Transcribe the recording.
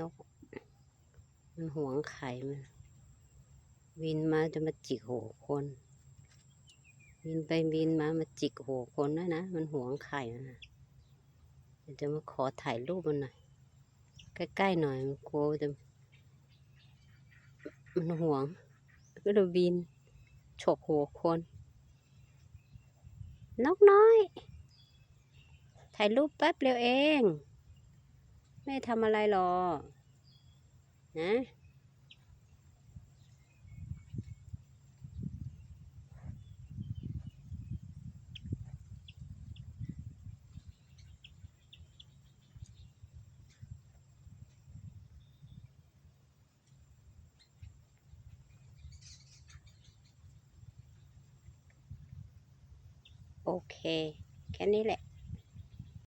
นก มันหวงไข่มันบินมาจะมาจิกหัวคนบินไปบินมามาจิกหัวคนด้วยนะ มันหวงไข่มันะจะมาขอถ่ายรูปมันหน่อย ใกล้ๆหน่อยมันกลัวจะมันหวง ก็เลยบินฉกหัวคน นกน้อย ถ่ายรูปแป๊บเดียวเอง ไม่ทำอะไรหรอ นะโอเค แค่นี้แหละ